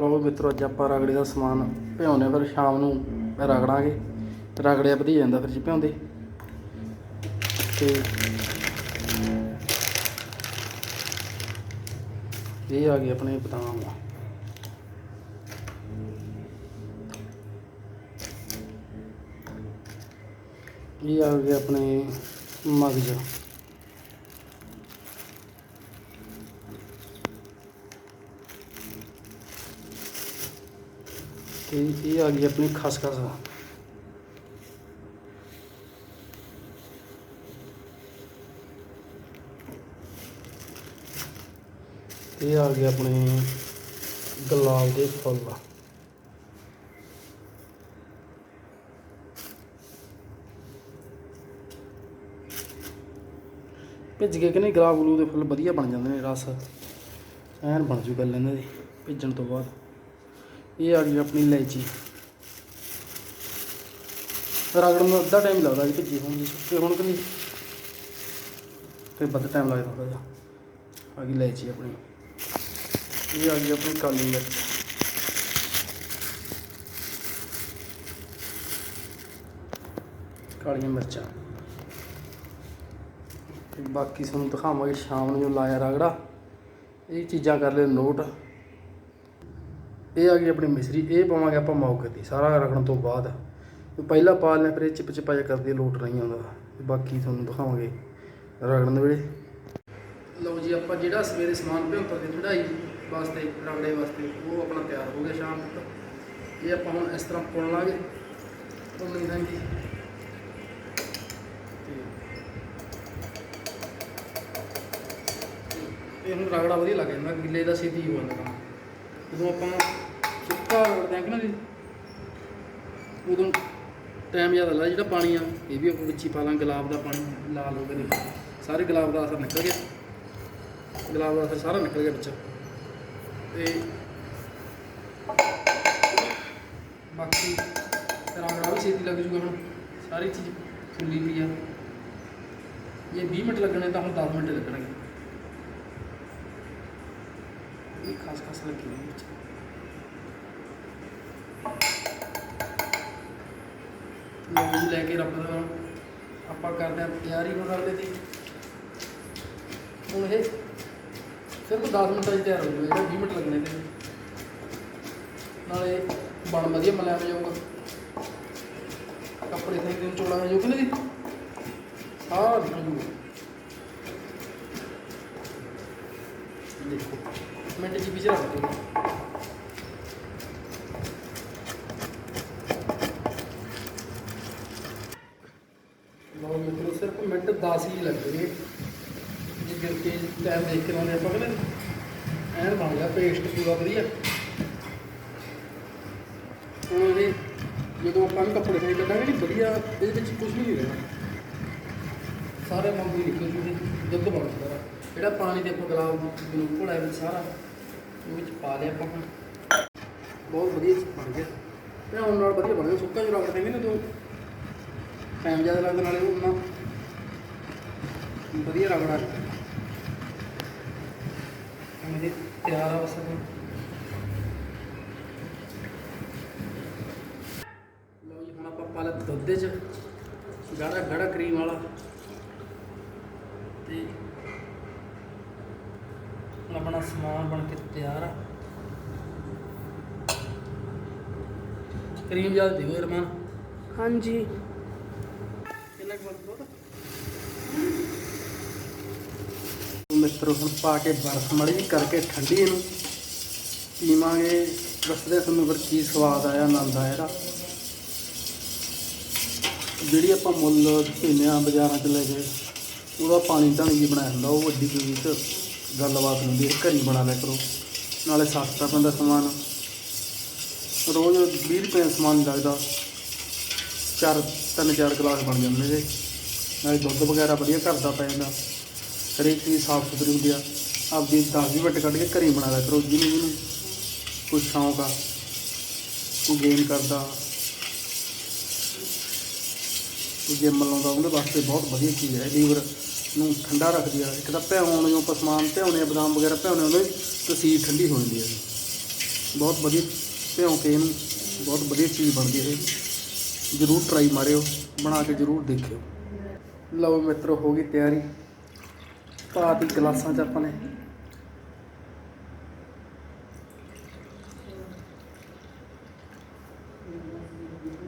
ਲਓ ਮਿੱਤਰੋ, ਅੱਜ ਆਪਾਂ ਰਗੜੇ ਦਾ ਸਮਾਨ ਭਿਉਂਦੇ ਫਿਰ ਸ਼ਾਮ ਨੂੰ ਰਗੜਾਂਗੇ ਰਗੜਿਆ ਵਧੀ ਜਾਂਦਾ ਫਿਰ ਜੀ ਭਿਉਂਦੇ। ਤੇ ਇਹ ਆ ਗਏ ਆਪਣੇ ਬਦਾਮ। ਇਹ ਆ ਗਏ ਆਪਣੇ ਮਗਜ। ਤੇ ਇਹ ਆ ਗਈ ਆਪਣੀ ਖਸਖਸ ਇਹ ਆ ਗਏ ਆਪਣੇ ਗੁਲਾਬ ਦੇ ਫੁੱਲ। ਭਿੱਜ ਕੇ ਕਿ ਨਹੀਂ? ਗੁਲਾਬ ਗਲੂ ਦੇ ਫੁੱਲ ਵਧੀਆ ਬਣ ਜਾਂਦੇ ਨੇ, ਰਸ। ਐਨ ਬਣ ਜੂ ਗੱਲ ਇਹਨਾਂ ਦੀ, ਭਿੱਜਣ ਤੋਂ ਬਾਅਦ। ਇਹ ਆ ਗਈ ਆਪਣੀ ਇਲਾਇਚੀ। ਰਗੜਨ ਨੂੰ ਅੱਧਾ ਟਾਈਮ ਲੱਗਦਾ ਜੀ ਭਿੱਜੀ ਹੋਣ ਦੀ ਸੁੱਕੇ ਹੁਣ ਕਿ ਨਹੀਂ? ਤੇ ਵੱਧ ਟਾਈਮ ਲੱਗਦਾ ਥੋੜਾ ਜਿਹਾ। ਆ ਗਈ ਇਲਾਇਚੀ ਆਪਣੀ। ਇਹ ਆ ਗਈ ਆਪਣੀ ਕਾਲੀ ਮਿਰਚ। ਕਾਲੀਆਂ ਮਿਰਚਾਂ। ਬਾਕੀ ਤੁਹਾਨੂੰ ਦਿਖਾਵਾਂਗੇ ਸ਼ਾਮ ਨੂੰ ਜੋ ਲਾਇਆ ਰਗੜਾ। ਇਹ ਚੀਜ਼ਾਂ ਕਰ ਲਿਓ ਨੋਟ ਇਹ ਆ ਗਈ ਆਪਣੀ ਮਿਸਰੀ, ਇਹ ਪਾਵਾਂਗੇ ਆਪਾਂ ਮੌਕੇ ਤੇ, ਸਾਰਾ ਰਗੜਨ ਤੋਂ ਬਾਅਦ। ਪਹਿਲਾਂ ਪਾ ਲਿਆ, ਫਿਰ ਇਹ ਚਿਪ ਚਿਪਾ ਜਿਹਾ ਕਰਦੀ ਲੋਟ ਨਹੀਂ ਆਉਂਦਾ ਬਾਕੀ ਤੁਹਾਨੂੰ ਦਿਖਾਵਾਂਗੇ ਰਗੜਨ ਦੇ ਵੇਲੇ। ਲਓ ਜੀ, ਆਪਾਂ ਜਿਹੜਾ ਸਵੇਰੇ ਸਮਾਨ ਭਿਉਂਤਾ ਤੇ ਚੜਾਈ ਵਾਸਤੇ ਰਗੜੇ ਵਾਸਤੇ, ਉਹ ਆਪਣਾ ਤਿਆਰ ਹੋ ਗਿਆ ਸ਼ਾਮ ਤੱਕ। ਇਹ ਆਪਾਂ ਹੁਣ ਇਸ ਤਰ੍ਹਾਂ ਪੁਣ ਲਾਂਗੇ। ਪੁੰਨੀ ਦਾਂਗੇ। ਤੇ ਹੁਣ ਰਗੜਾ ਵਧੀਆ ਲੱਗ ਜਾਂਦਾ, ਗਿੱਲੇ ਦਾ ਛੇਤੀ ਹੋ ਜਾਂਦਾ ਜਦੋਂ ਆਪਾਂ ਸੁੱਕਾ ਰਗੜਦੇ ਹਾਂ ਕਿ ਨਾ ਜੀ, ਉਦੋਂ ਟਾਈਮ ਜ਼ਿਆਦਾ ਲੱਗਦਾ ਜਿਹੜਾ ਪਾਣੀ ਆ, ਇਹ ਵੀ ਆਪਾਂ ਵਿੱਚ ਹੀ ਪਾ ਲਾਂ ਗੁਲਾਬ ਦਾ ਪਾਣੀ ਲਾਲ ਹੋ ਕੇ ਦੇਖੋ। ਸਾਰੇ ਗੁਲਾਬ ਦਾ ਅਸਰ ਨਿਕਲ ਗਿਆ। ਗੁਲਾਬ ਦਾ ਅਸਰ ਸਾਰਾ ਨਿਕਲ ਗਿਆ ਵਿੱਚ। ਤੇ ਬਾਕੀ ਰਗੜਾ ਵੀ ਛੇਤੀ ਲੱਗ ਜੂਗਾ ਹੁਣ। ਸਾਰੀ ਚੀਜ਼ ਫੁੱਲੀ ਪਈ ਆ। ਜੇ 20 ਮਿੰਟ ਲੱਗਣੇ ਤਾਂ ਹੁਣ 10 ਮਿੰਟ ਲੱਗਣਗੇ। ਇਹ ਖਾਸ ਖਾਸ ਲੱਗੀ ਹੋਈ ਵਿੱਚ। ਲਓ ਜੀ, ਲੈ ਕੇ ਰੱਬ ਦਾ ਆਪਾਂ ਕਰਦੇ ਹਾਂ ਤਿਆਰੀ ਨੂੰ ਦੀ। ਹੁਣ ਇਹ ਸਿਰਫ 10 ਮਿੰਟਾਂ 'ਚ ਤਿਆਰ ਹੋ ਜਾਊਗਾ ਜਿਹੜਾ 20 ਮਿੰਟ ਲੱਗਣੇ ਤੇ ਨਾਲੇ ਬਣ ਵਧੀਆ ਮਲਿਆ ਜਾਊਗਾ। ਕੱਪੜੇ ਤੇ ਚੋਲਾ ਹੋ ਜਾਊਗਾ ਨਹੀਂ? ਸਾਰਾ ਨਿਕਲ ਜੂਗਾ ਦੇਖੋ ਮਿੰਟ ਰੱਖ ਦਿਓ ਲਓ ਮਿੱਤਰੋ, ਸਿਰਫ ਮਿੰਟ 10 ਹੀ ਲੱਗਣਗੇ ਜੇ ਗਿਰ ਕੇ ਟਾਈਮ ਦੇਖ ਕੇ ਲਾਉਂਦੇ ਆਪਾਂ ਕਹਿੰਦੇ ਐਨ ਬਣ ਗਿਆ ਪੇਸਟ ਪੂਰਾ ਵਧੀਆ। ਹੁਣ ਇਹ ਜਦੋਂ ਆਪਾਂ ਕੱਪੜੇ ਤੇ ਕੱਢਾਂਗੇ ਨਹੀਂ ਵਧੀਆ, ਇਹਦੇ ਵਿੱਚ ਕੁਝ ਵੀ ਨਹੀਂ ਰਹਿਣਾ। ਸਾਰੇ ਮੰਗੀ ਨਿਕਲ ਜੂਗੇ ਦੁੱਧ ਬਣ ਸਾਰਾ ਜਿਹੜਾ ਪਾਣੀ ਦੇ ਆਪਾਂ ਗੁਲਾਬ ਨੂੰ ਘੋੜਾ ਵਿੱਚ ਸਾਰਾ। ਉਹ ਵਿੱਚ ਪਾ ਲਿਆ ਆਪਾਂ ਹੁਣ। ਬਹੁਤ ਵਧੀਆ ਬਣ ਗਿਆ ਤੇ ਹੁਣ ਨਾਲ ਵਧੀਆ ਬਣ ਗਿਆ। ਸੁੱਕਾ ਜਿਹਾ ਰਗੜ ਦੇਂਗੇ ਨਾ ਤੂੰ ਟਾਈਮ ਜ਼ਿਆਦਾ ਲੱਗਦਾ ਨਾਲੇ ਉਹ ਵਧੀਆ ਰਗੜਾ ਮੇਰੇ ਤਿਆਰ ਆ ਬਸ ਹੁਣ। ਲਓ ਜੀ, ਹੁਣ ਆਪਾਂ ਪਾ ਲਿਆ ਦੁੱਧ 'ਚ। ਗਾੜਾ ਗਾੜਾ ਕਰੀਮ ਵਾਲਾ। ਤੇ ਆਪਣਾ ਸਮਾਨ ਬਣ ਕੇ ਤਿਆਰ ਆ। ਕਰੀਮ ਜ਼ਿਆਦਾ ਦਿਓ ਰਮਾਨ ਹਾਂਜੀ। ਕਿੰਨਾ ਕੁ ਦੁੱਧ ਮਿੱਤਰੋ ਹੁਣ ਪਾ ਕੇ ਬਰਫ ਮੜੀ ਕਰਕੇ ਠੰਡੀ ਇਹਨੂੰ। ਪੀਵਾਂਗੇ ਦੱਸਦੇ ਤੁਹਾਨੂੰ ਫਿਰ ਕੀ ਸਵਾਦ ਆਇਆ ਆਨੰਦ ਆਇਆ ਇਹਦਾ। ਜਿਹੜੀ ਆਪਾਂ ਮੁੱਲ ਆ ਬਾਜ਼ਾਰਾਂ 'ਚ ਲੈ ਕੇ ਉਹਦਾ ਪਾਣੀ ਧਾਣੀ ਜੀ ਬਣਾਇਆ ਹੁੰਦਾ ਉਹ ਵੱਡੀ ਇੱਕ ਗੱਲਬਾਤ ਹੁੰਦੀ ਹੈ, ਘਰੀ ਬਣਾ ਲਿਆ ਕਰੋ। ਨਾਲੇ ਸਸਤਾ ਪੈਂਦਾ ਸਮਾਨ। ਰੋਜ਼ 20 ਰੁਪਏ ਦਾ ਸਮਾਨ ਲੱਗਦਾ। ਚਾਰ, ਤਿੰਨ, ਚਾਰ ਗਲਾਸ ਬਣ ਜਾਂਦੇ ਨੇ। ਨਾਲੇ ਦੁੱਧ ਵਗੈਰਾ ਵਧੀਆ ਘਰ ਦਾ ਪੈ ਜਾਂਦਾ। ਹਰੇਕ ਚੀਜ਼ ਸਾਫ਼ ਸੁਥਰੀ ਹੁੰਦੀ ਆ। ਆਪਦੀ 10 ਵੀਹ ਮਿੰਟ ਕੱਢ ਕੇ ਘਰੇ ਬਣਾ ਲਿਆ ਕਰੋ। ਜਿਹਨੂੰ ਜਿਹਨੂੰ ਕੋਈ ਸ਼ੌਂਕ ਆ, ਕੋਈ ਗੇਮ ਕਰਦਾ, ਕੋਈ ਜਿੰਮ ਲਾਉਂਦਾ, ਉਹਦੇ ਵਾਸਤੇ ਬਹੁਤ ਵਧੀਆ ਚੀਜ਼ ਹੈ। ਲੀਵਰ ਨੂੰ ਠੰਡਾ ਰੱਖਦੀ ਆ। ਇੱਕ ਤਾਂ ਭਿਉਣ ਨੂੰ ਆਪਾਂ ਸਮਾਨ ਭਿਉਣੇ ਬਦਾਮ ਵਗੈਰਾ ਭਿਉਣੇ ਉਹਦੇ ਤਸੀਰ ਠੰਡੀ ਹੋ ਜਾਂਦੀ ਹੈ ਬਹੁਤ ਵਧੀਆ ਭਿਉਂ ਕੇ ਇਹਨੂੰ ਬਹੁਤ ਵਧੀਆ ਚੀਜ਼ ਬਣਦੀ ਹੈ ਜਰੂਰ ਟਰਾਈ ਮਾਰਿਓ, ਬਣਾ ਕੇ ਜਰੂਰ ਦੇਖਿਓ। ਲਓ ਮਿੱਤਰੋ, ਹੋ ਗਈ ਤਿਆਰੀ। ਪਾਤੀ ਗਲਾਸਾਂ ਚ ਆਪਾਂ ਨੇ।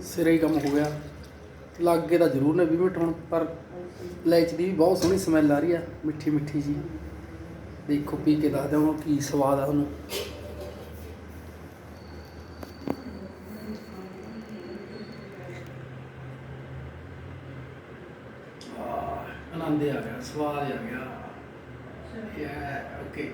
ਸਿਰੇ ਹੀ ਕੰਮ ਹੋ ਗਿਆ। ਲੱਗੇ ਤਾਂ ਜ਼ਰੂਰ ਨੇ 20 ਮਿੰਟ ਹੁਣ, ਪਰ ਲੈਚ ਦੀ ਵੀ ਬਹੁਤ ਸੋਹਣੀ ਸਮੈਲ ਆ ਰਹੀ ਆ, ਮਿੱਠੀ ਮਿੱਠੀ ਜੀ। ਦੇਖੋ ਪੀ ਕੇ ਦੱਸਦੇ ਹਾਂ ਕੀ ਸਵਾਦ ਆ ਉਹਨੂੰ। ਆਨੰਦ ਆ ਗਿਆ, ਸਵਾਦ ਆ ਗਿਆ। ਯਾ ਓਕੇ